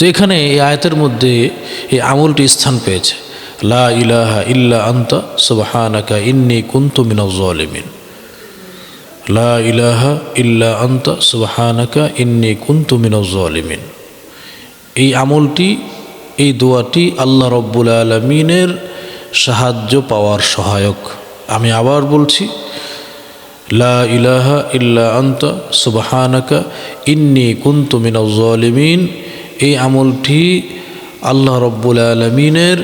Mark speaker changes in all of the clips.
Speaker 1: তো এখানে এই আয়াতের মধ্যে এই আমলটি স্থান পেয়েছে। লা ইলাহা ইল্লা আন্তা সুবহানাকা ইন্নি কুনতু মিনাজ জালিমিন। লা ইলাহা ইল্লা আন্তা সুবহানাকা ইন্নি কুনতু মিনাজ জালিমিন। এই আমলটি, এই দোয়াটি আল্লাহ রব্বুল আলমিনের সাহায্য পাওয়ার সহায়ক। আমি আবার বলছি, লা ইলাহা ইল্লা আন্তা সুবহানাকা ইন্নি কুনতু মিনাজ জালিমিন এই আমলটি আল্লাহ রব্বুল আলমিনের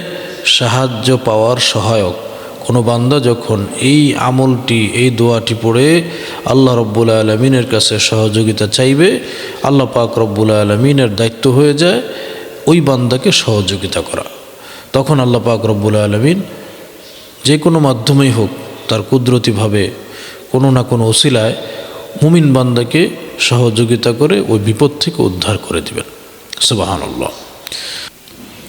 Speaker 1: সাহায্য পাওয়ার সহায়ক। কোনো বান্দা যখন এই আমলটি, এই দোয়াটি পড়ে আল্লাহ রব্বুল আলমিনের কাছে সহযোগিতা চাইবে, আল্লাহ পাক রব্বুল আলমিনের দায়িত্ব হয়ে যায় ওই বান্দাকে সহযোগিতা করা। তখন আল্লাহ পাক রব্বুল আলমিন যে কোনো মাধ্যমেই হোক তার কুদরতিভাবে কোনো না কোনো ওসিলায় মুমিন বান্দাকে সহযোগিতা করে ওই বিপদ থেকে উদ্ধার করে দিবেন। সুবাহান্লাহ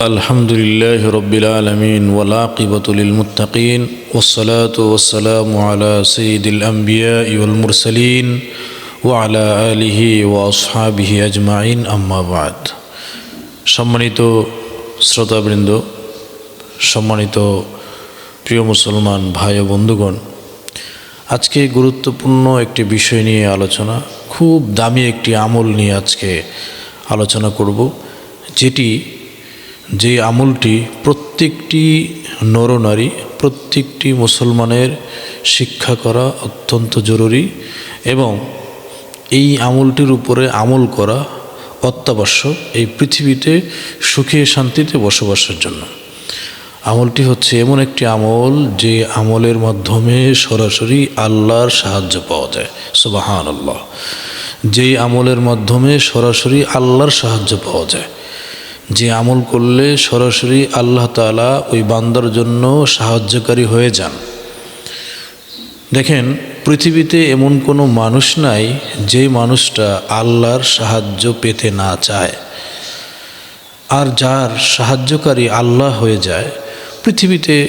Speaker 1: الحمد لله رب العالمين والعاقبة للمتقين والصلاة والسلام على سيد الأنبياء والمرسلين وعلى آله وأصحابه أجمعين أما بعد সম্মানিত শ্রোতাবৃন্দ সম্মানিত প্রিয় মুসলমান ভাই ও বন্ধুগণ আজকে গুরুত্বপূর্ণ একটি বিষয় নিয়ে আলোচনা খুব দামি একটি আমল নিয়ে আজকে আলোচনা করব, যেটি যে আমলটি প্রত্যেকটি নরনারী, প্রত্যেকটি মুসলমানের শিক্ষা করা অত্যন্ত জরুরি এবং এই আমলটির উপরে আমল করা অত্যাবশ্যক এই পৃথিবীতে সুখে শান্তিতে বসবাসের জন্য। আমলটি হচ্ছে এমন একটি আমল যে আমলের মাধ্যমে সরাসরি আল্লাহর সাহায্য পাওয়া যায়। সুবাহান আল্লাহ যেই আমলের মাধ্যমে সরাসরি আল্লাহর সাহায্য পাওয়া যায়। যে আমল করলে সরাসরি আল্লাহ তালা ওই বান্দার জন্য সাহায্যকারী হয়ে যান। দেখেন, পৃথিবীতে এমন কোনো মানুষ নাই যে মানুষটা আল্লাহর সাহায্য পেতে না চায়। আর যার সাহায্যকারী আল্লাহ হয়ে যায়, পৃথিবীতে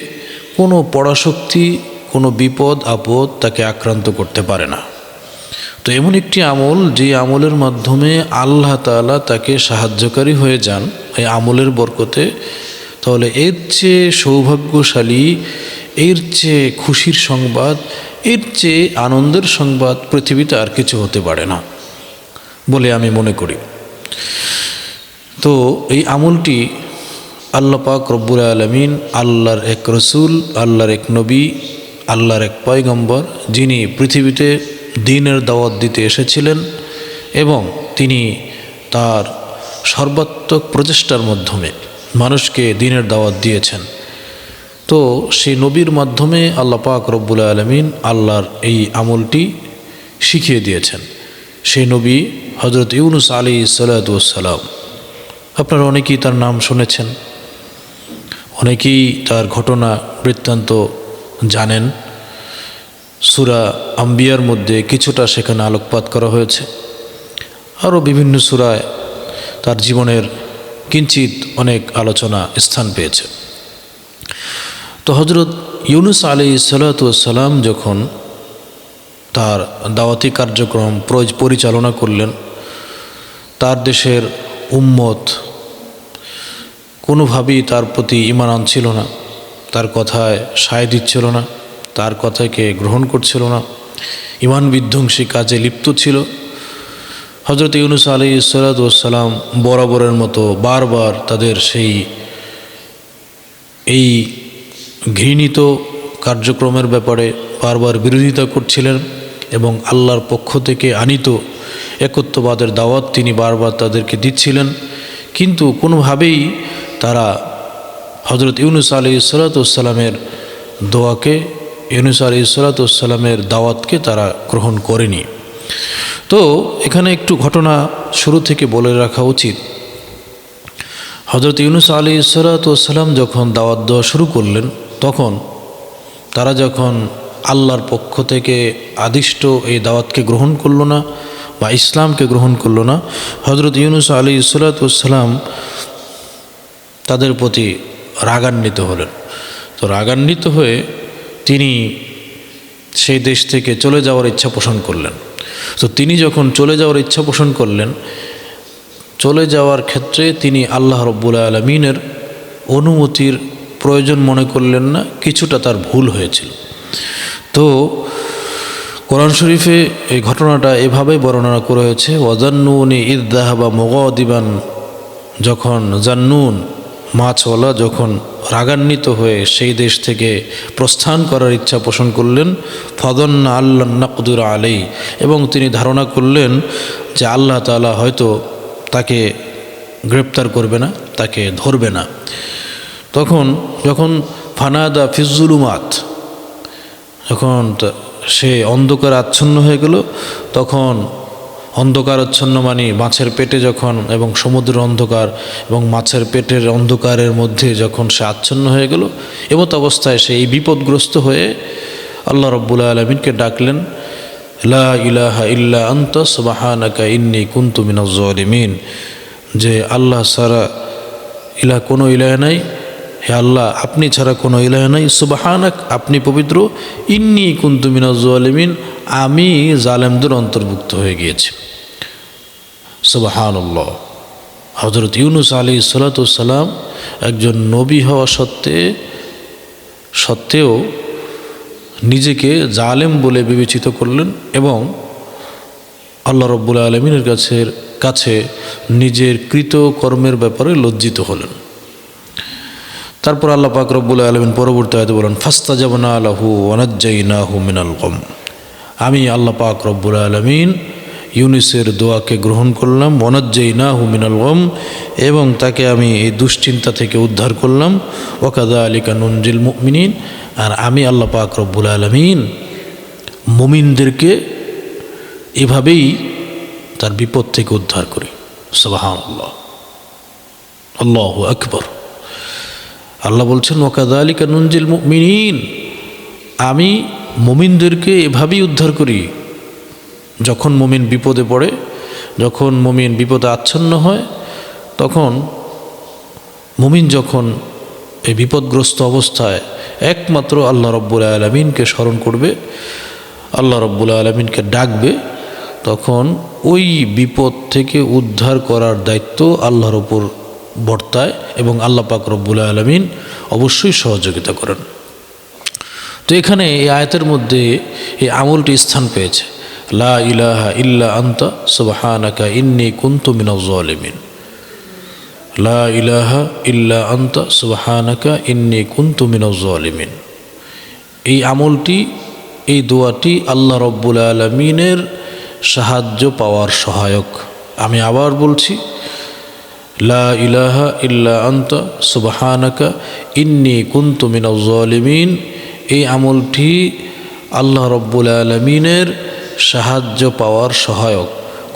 Speaker 1: কোনো পড়াশক্তি কোনো বিপদ, আপদ তাকে আক্রান্ত করতে পারে না। তো এমন একটি আমল যে আমলের মাধ্যমে আল্লাহ তালা তাকে সাহায্যকারী হয়ে যান, এই আমলের বরকতে, তাহলে এর চেয়ে সৌভাগ্যশালী, এর চেয়ে খুশির সংবাদ, এর চেয়ে আনন্দের সংবাদ পৃথিবীতে আর কিছু হতে পারে না বলে আমি মনে করি। তো এই আমলটি আল্লাহ পাক রব্বুল আলমিন আল্লাহর এক রসুল, আল্লাহর এক নবী, আল্লাহর এক পয়গম্বর, যিনি পৃথিবীতে দিনের দাওয়াত দিতে এসেছিলেন এবং তিনি তার সর্বাত্মক প্রচেষ্টার মাধ্যমে মানুষকে দিনের দাওয়াত দিয়েছেন। তো সেই নবীর মাধ্যমে আল্লাহ পাক রব্বুল আলমিন আল্লাহর এই আমলটি শিখিয়ে দিয়েছেন। সেই নবী হজরত ইউনুস আলী সালাতাম আপনারা অনেকেই তার নাম শুনেছেন, অনেকেই তার ঘটনা বৃত্তান্ত জানেন। সুরা আম্বিয়ার মধ্যে কিছুটা সেখানে আলোকপাত করা হয়েছে। আরও বিভিন্ন সুরায় তার জীবনের কিঞ্চিত অনেক আলোচনা স্থান পেয়েছে। তো হজরত ইউনুস আলী সালাতাম যখন তার দাওয়াতি কার্যক্রম পরিচালনা করলেন, তার দেশের উম্মত কোনোভাবেই তার প্রতি ইমান আনছিল না, তার কথায় সায় দিচ্ছিল না। তার কথাকে গ্রহণ করছিল না। ইমান বিধ্বংসী কাজে লিপ্ত ছিল। হজরত ইউনুস আলী সালাতাম বরাবরের মতো বারবার তাদের সেই, এই ঘৃণিত কার্যক্রমের ব্যাপারে বারবার বিরোধিতা করছিলেন এবং আল্লাহর পক্ষ থেকে আনিত একত্ববাদের দাওয়াত তিনি বারবার তাদেরকে দিচ্ছিলেন। কিন্তু কোনোভাবেই তারা হজরত ইউনুস আলী সালাতামের দোয়াকে ইউনুস আলী সালাতামের দাওয়াতকে তারা গ্রহণ করেনি। তো এখানে একটু ঘটনা শুরু থেকে বলে রাখা উচিত। হজরত ইউনুস আলী সালাতাম যখন দাওয়াত দেওয়া শুরু করলেন, তখন তারা যখন আল্লাহর পক্ষ থেকে আদিষ্ট এই দাওয়াতকে গ্রহণ করল না বা ইসলামকে গ্রহণ করল না হজরত ইউনুস আলী সালাতাম তাদের প্রতি রাগান্বিত হলেন। তো রাগান্বিত হয়ে তিনি সেই দেশ থেকে চলে যাওয়ার ইচ্ছা পোষণ করলেন। তো তিনি যখন চলে যাওয়ার ইচ্ছা পোষণ করলেন, চলে যাওয়ার ক্ষেত্রে তিনি আল্লাহ রব্বুল আলমিনের অনুমতির প্রয়োজন মনে করলেন না, কিছুটা তার ভুল হয়েছিল। তো কোরআন শরীফে এই ঘটনাটা এভাবে বর্ণনা করা হয়েছে, ওয়াজান্নুনি ইদাহাবা মোগাদিবান যখন জান্নুন মাছওয়ালা যখন রাগান্বিত হয়ে সেই দেশ থেকে প্রস্থান করার ইচ্ছা পোষণ করলেন। ফদন্না আল্লাহ নাকদুর আলাই এবং তিনি ধারণা করলেন যে আল্লাহ তালা হয়তো তাকে গ্রেপ্তার করবে না, তাকে ধরবে না। তখন যখন ফানাদা ফিজুলুমাত যখন সে অন্ধকার আচ্ছন্ন হয়ে গেল, তখন অন্ধকার আচ্ছন্ন মানে মাছের পেটে যখন এবং সমুদ্র অন্ধকার এবং মাছের পেটের অন্ধকারের মধ্যে যখন সে আচ্ছন্ন হয়ে গেল, এমত অবস্থায় সে এই বিপদগ্রস্ত হয়ে আল্লাহ রব্বুল আলমিনকে ডাকলেন, লা ইলাহা ইল্লা আন্ত, সুবাহানাকা ইন্নি কুন্তু মিনাজ যে আল্লাহ সারা ইলা কোনো ইলাহ নাই হে আল্লাহ, আপনি ছাড়া কোনো ইলাহ নাই। সুবাহানাক, আপনি পবিত্র। ইন্নি কুন্তু মিনাজ আমি জালেমদের অন্তর্ভুক্ত হয়ে গিয়েছি। সুবাহানুল্লাহ। হজরত ইউনুস আলী সালাতাম একজন নবী হওয়া সত্ত্বে, সত্ত্বেও নিজেকে জালেম বলে বিবেচিত করলেন এবং আল্লাহ রব্বুল আলমিনের কাছে কাছে নিজের কৃত কর্মের ব্যাপারে লজ্জিত হলেন। তারপর আল্লাহ পাক রব্বুল আলমিন পরবর্তী আয়তে বলেন ফাস্তা যাবনা আলাহু ওয়ানাজ্জাই নাহু মিনাল কম আমি আল্লাহ পাক রব্বুল আলমিন ইউনিসের দোয়াকে গ্রহণ করলাম ওয়ানাজ্জাই নাহু মিনাল গম, এবং তাকে আমি এই দুশ্চিন্তা থেকে উদ্ধার করলাম ওকাদা আলিকা নঞ্জিল মুমিনিন, আর আমি আল্লাহ পাক রব্বুল আলমিন মুমিনদেরকে এভাবেই তার বিপদ থেকে উদ্ধার করি। সবাহান আল্লাহ আল্লাহ আকবর। আল্লাহ বলছেন ওকাদা আলিকা নঞ্জিল মুমিনিন। আমি মুমিনদেরকে এভাবেই উদ্ধার করি, যখন মুমিন বিপদে পড়ে, যখন মুমিন বিপদে আচ্ছন্ন হয়, তখন মুমিন যখন এই বিপদগ্রস্ত অবস্থায় একমাত্র আল্লাহ রব্বুল আলমিনকে স্মরণ করবে, আল্লাহ রব্বুল আলমিনকে ডাকবে, তখন ওই বিপদ থেকে উদ্ধার করার দায়িত্ব আল্লাহর ওপর বর্তায় এবং আল্লাহ পাক রব্বুল আলমিন অবশ্যই সহযোগিতা করেন। তো এখানে এই আয়াতের মধ্যে এই আমলটি স্থান পেয়েছে। লা ইলাহা ইল্লা আন্তা সুবহানাকা ইন্নি কুনতু মিনাজ জালিমিন লা ইলাহা ইল্লা আন্তা সুবহানাকা ইন্নি কুনতু মিনাজ জালিমিন এই আমলটি, এই দোয়াটি আল্লাহ রব্বুল আলমিনের সাহায্য পাওয়ার সহায়ক। আমি আবার বলছি লা ইলাহা ইল্লা আন্তা সুবহানাকা ইন্নি কুনতু মিনাজ্জালিমিন এই আমলটি আল্লাহ রব্বুল আলমিনের সাহায্য পাওয়ার সহায়ক।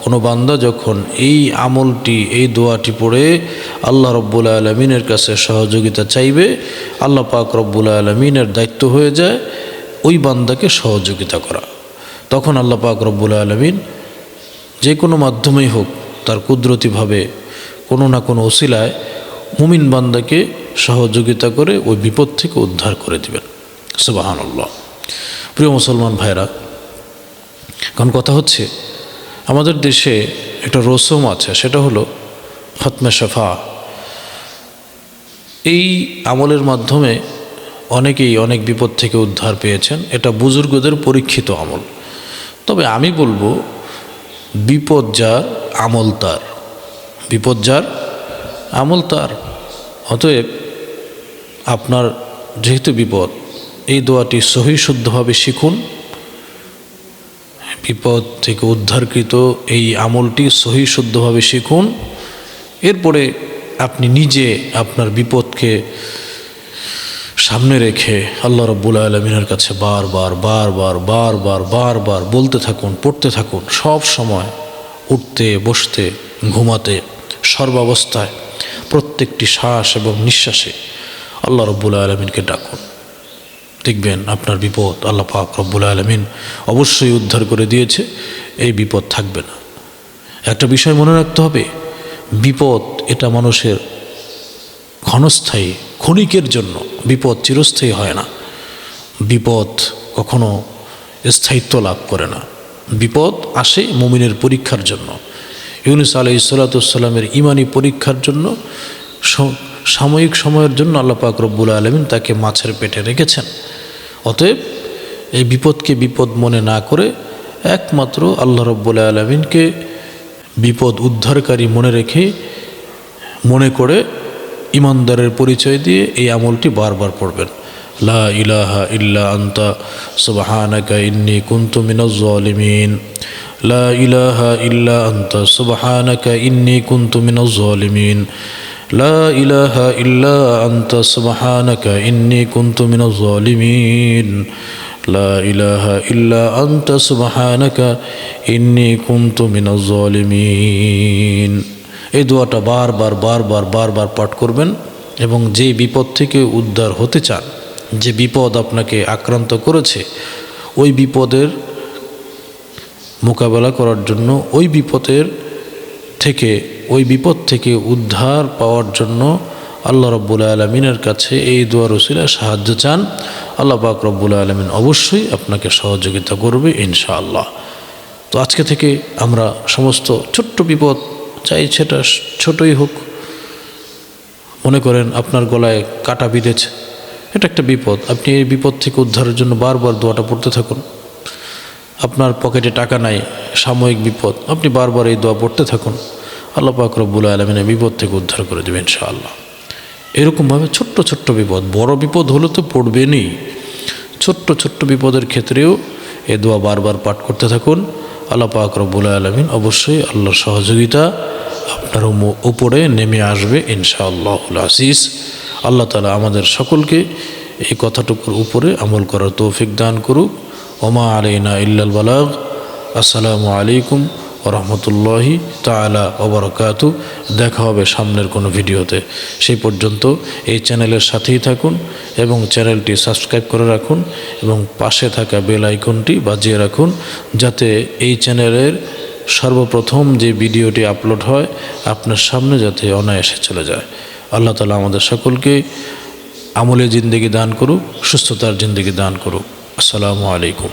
Speaker 1: কোনো বান্দা যখন এই আমলটি, এই দোয়াটি পড়ে আল্লাহ রব্বুল আলমিনের কাছে সহযোগিতা চাইবে, আল্লাহ পাক রব্বুল আলমিনের দায়িত্ব হয়ে যায় ওই বান্দাকে সহযোগিতা করা। তখন আল্লাহ পাক রব্বুল আলমিন যে কোনো মাধ্যমেই হোক তার কুদরতিভাবে কোনো না কোনো ওসিলায় মুমিন বান্দাকে সহযোগিতা করে ওই বিপদ থেকে উদ্ধার করে দিবেন। সুবাহান্লাহ প্রিয় মুসলমান ভাইরা কারণ কথা হচ্ছে, আমাদের দেশে একটা রসম আছে, সেটা হলো খতমে শফা। এই আমলের মাধ্যমে অনেকেই অনেক বিপদ থেকে উদ্ধার পেয়েছেন, এটা বুজুর্গদের পরীক্ষিত আমল। তবে আমি বলব, বিপদ যার, আমল তার। বিপদ যার আমল তার। অতএব আপনার যেহেতু বিপদ, এই দোয়াটি সহি শুদ্ধভাবে শিখুন। বিপদ থেকে উদ্ধারকৃত এই আমলটি সহি শুদ্ধভাবে শিখুন। এরপরে আপনি নিজে আপনার বিপদকে সামনে রেখে আল্লাহ রব্বুল আলমিনের কাছে বারবার বারবার বারবার বারবার বলতে থাকুন, পড়তে থাকুন। সব সময় উঠতে, বসতে, ঘুমাতে সর্বাবস্থায় প্রত্যেকটি শ্বাস এবং নিঃশ্বাসে আল্লাহ রব্বুল আলমিনকে ডাকুন। দেখবেন আপনার বিপদ আল্লাহ পাক রব্বুল আলমিন অবশ্যই উদ্ধার করে দিয়েছে, এই বিপদ থাকবে না। একটা বিষয় মনে রাখতে হবে, বিপদ এটা মানুষের ক্ষণস্থায়ী, ক্ষণিকের জন্য বিপদ চিরস্থায়ী হয় না। বিপদ কখনো স্থায়িত্ব লাভ করে না। বিপদ আসে মুমিনের পরীক্ষার জন্য। ইউনিস আলাই ইসালাতামের ইমানি পরীক্ষার জন্য সাময়িক সময়ের জন্য আল্লাহ পাক রব্বুল আলমিন তাকে মাছের পেটে রেখেছেন। অতএব এই বিপদকে বিপদ মনে না করে একমাত্র আল্লাহ রব্বুল আলমিনকে বিপদ উদ্ধারকারী মনে রেখে, মনে করে ইমানদারের পরিচয় দিয়ে এই আমলটি বারবার পড়বেন। লা ইলাহা ইল্লা আন্তা, সুবহানাকা ইন্নি কুনতু মিনাজ জালিমিন লা ইলাহা ইল্লা আন্তা, সুবহানাকা ইন্নি কুনতু মিনাজ জালিমিন লা ইলাহা ইল্লা আন্তা, সুবহানাকা ইন্নি কুনতু মিনাজ জালিমিন লা ইলাহা ইল্লা আন্তা, সুবহানাকা ইন্নি কুনতু মিনাজ জালিমিন এই দোয়াটা বারবার বারবার বারবার পাঠ করবেন এবং যে বিপদ থেকে উদ্ধার হতে চান, যে বিপদ আপনাকে আক্রান্ত করেছে, ওই বিপদের মোকাবেলা করার জন্য ওই বিপদের থেকে, ওই বিপদ থেকে উদ্ধার পাওয়ার জন্য আল্লাহ রব্বুল আলমিনের কাছে এই দোয়া রসিলা সাহায্য চান। আল্লাহ পাক রব্বুল আলমিন অবশ্যই আপনাকে সহযোগিতা করবে ইনশাআল্লাহ। তো আজকে থেকে আমরা সমস্ত ছোট্ট বিপদ, চাই সেটা ছোটই হোক, মনে করেন আপনার গলায় কাটা বিঁধেছে, এটা একটা বিপদ। আপনি এই বিপদ থেকে উদ্ধারের জন্য বারবার দোয়াটা পড়তে থাকুন। আপনার পকেটে টাকা নাই, সাময়িক বিপদ, আপনি বারবার এই দোয়া পড়তে থাকুন। আল্লাহ পাক রব্বুল আলমিনের বিপদ থেকে উদ্ধার করে দেবেন ইনশাআল্লাহ। এরকমভাবে ছোট্ট ছোট্ট বিপদ, বড় বিপদ হলে তো পড়বেনই। ছোট্ট ছোট্ট বিপদের ক্ষেত্রেও এ দোয়া বারবার পাঠ করতে থাকুন। আল্লাহ পাক রব্বুল আলমিন অবশ্যই আল্লাহর সহযোগিতা আপনার উপরে নেমে আসবে ইনশাআল্লাহ আসিস আল্লাহ তালা আমাদের সকলকে এই কথাটুকুর উপরে আমল করার তৌফিক দান করুক। ওমা আলাইনা ইল্লাল বালাগ। আসসালামু আলাইকুম রহমতুল্লাহি তালা ওবরকাতু দেখা হবে সামনের কোনো ভিডিওতে। সেই পর্যন্ত এই চ্যানেলের সাথেই থাকুন এবং চ্যানেলটি সাবস্ক্রাইব করে রাখুন এবং পাশে থাকা বেল আইকনটি বাজিয়ে রাখুন যাতে এই চ্যানেলের সর্বপ্রথম যে ভিডিওটি আপলোড হয়, আপনার সামনে যাতে অনায়াসে চলে যায়। আল্লাহ তালা আমাদের সকলকে আমলে জিন্দেগি দান করুক, সুস্থতার জিন্দেগি দান করুক। আসসালামু আলাইকুম।